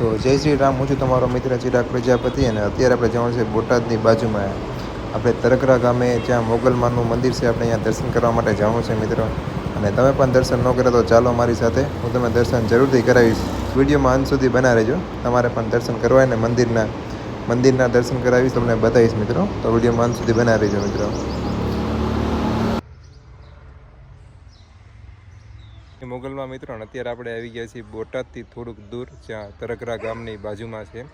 તો જય શ્રી રામ, હું છું તમારો મિત્ર ચિરાગ પ્રજાપતિ અને અત્યારે આપણે જવાનું છે બોટાદની બાજુમાં. આપણે તરકરા ગામે, જ્યાં મોગલમાનું મંદિર છે, આપણે અહીંયા દર્શન કરવા માટે જવાનું છે મિત્રો. અને તમે પણ દર્શન ન કરો તો ચાલો મારી સાથે. હું તમને દર્શન જરૂરથી કરાવીશ. વિડીયોમાં અંત સુધી બના રહેજો. તમારે પણ દર્શન કરવા અને મંદિરના મંદિરના દર્શન કરાવીશ, તમને બતાવીશ મિત્રો. તો વિડીયોમાં અંત સુધી બના રહેજો મિત્રો. મોગલમાં મિત્રો અત્યારે આપણે આવી ગયા છીએ બોટાદથી થોડુંક દૂર, જ્યાં તરકરા ગામની બાજુમાં છે.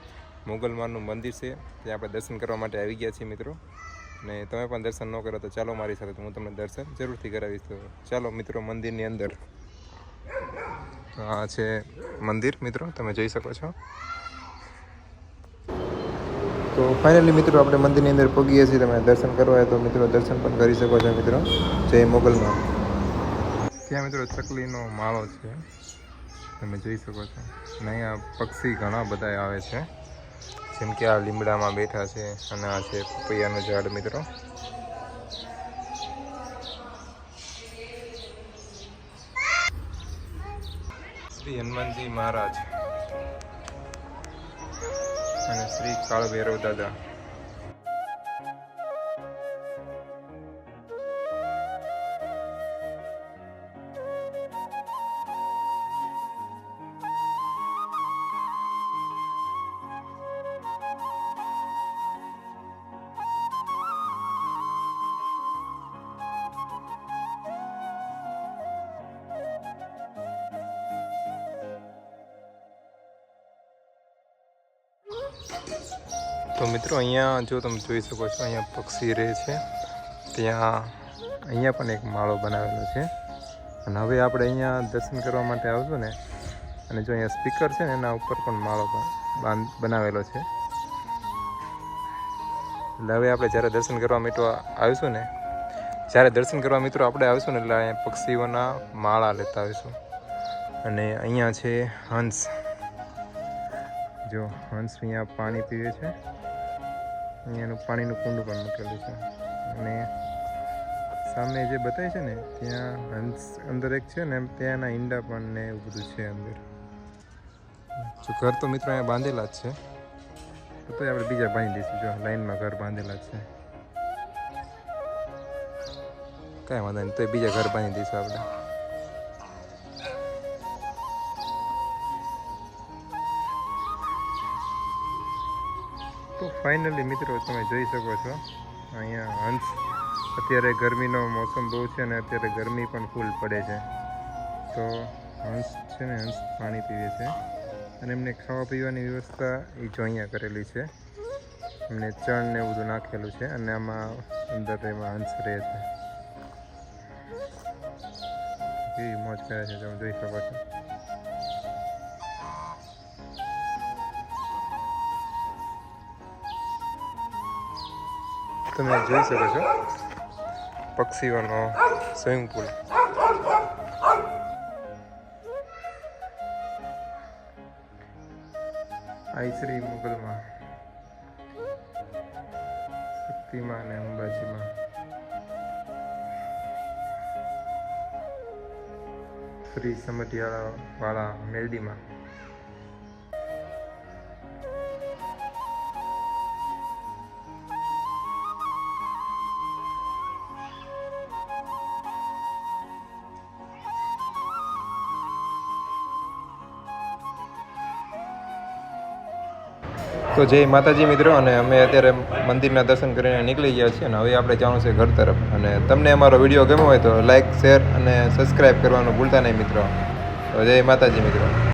મોગલમાનું મંદિર છે, ત્યાં આપણે દર્શન કરવા માટે આવી ગયા છીએ મિત્રો. અને તમે પણ દર્શન ન કરો તો ચાલો મારી સાથે હું તમને દર્શન જરૂરથી કરાવીશ. તો ચાલો મિત્રો, મંદિરની અંદર. આ છે મંદિર મિત્રો, તમે જોઈ શકો છો. તો ફાઇનલી મિત્રો, આપણે મંદિરની અંદર પગીએ છીએ. તમે દર્શન કરવા હોય તો મિત્રો દર્શન પણ કરી શકો છો મિત્રો. જય મોગલમાં. ત્યાં મિત્રો ચકલીનો માળો છે. તમે જોઈ શકો છો. અને અહીંયા પક્ષી ઘણા બધા આવે છે. જેમ કે આ લીમડામાં બેઠા છે અને આ છે પપૈયાનું ઝાડ મિત્રો. શ્રી હનુમાનજી મહારાજ અને શ્રી કાળભૈરવ દાદા. તો મિત્રો, અહીંયા જો તમે જોઈ શકો છો, અહીંયા પક્ષી રહે છે. ત્યાં, અહીંયા પણ એક માળો બનાવેલો છે. અને હવે આપણે અહીંયા દર્શન કરવા માટે આવશું ને, અને જો અહીંયા સ્પીકર છે ને, એના ઉપર પણ માળો પણ બનાવેલો છે. એટલે હવે આપણે જ્યારે દર્શન કરવા મિત્રો આવીશું ને, જ્યારે દર્શન કરવા મિત્રો આપણે આવીશું ને, એટલે અહીંયા પક્ષીઓના માળા લેતા આવીશું. અને અહીંયા છે હંસ. જો હંસ અહીંયા પાણી પીવે છે. અહીંયાનું પાણીનું કુંડું પણ મૂકેલું છે. અને સામે જે બતાવે છે ને, ત્યાં હંસ અંદર એક છે ને, ત્યાંના ઈંડા પણ ને એવું બધું છે અંદર. જો ઘર તો મિત્રો અહીંયા બાંધેલા જ છે. તો આપણે બીજા બાંધી દઈશું. જો લાઈનમાં ઘર બાંધેલા જ છે. કાંઈ વાંધો નહીં, તોય બીજા ઘર બાંધી દઈશું આપણે. તો ફાઇનલી મિત્રો તમે જોઈ શકો છો, અહીંયા હંસ, અત્યારે ગરમીનો મોસમ બહુ છે અને અત્યારે ગરમી પણ ફૂલ પડે છે. તો હંસ છે ને, હંસ પાણી પીવે છે. અને એમને ખાવા પીવાની વ્યવસ્થા એ જો અહીંયા કરેલી છે. એમને ચણ ને એવું બધું નાખેલું છે અને આમાં અંદર એમાં હંસ રહે છે. કેવી મોજ કરે છે તમે જોઈ શકો છો. તમે જોઈ શકો છો. પક્ષીઓનો સ્વિમિંગ પુલ. આઈશ્રી મુગલમાં, શક્તિમાં અને અંબાજીમાં. શ્રી સમઢિયાળા વાળા તો જય માતાજી મિત્રો, અને અમે અત્યારે મંદિરના દર્શન કરીને નીકળી ગયા છીએ અને હવે આપણે જવાનું છે ઘર તરફ. અને તમને અમારો વીડિયો ગમ્યો હોય તો લાઇક શેર અને સબસ્ક્રાઈબ કરવાનું ભૂલતા નહીં મિત્રો. તો જય માતાજી મિત્રો.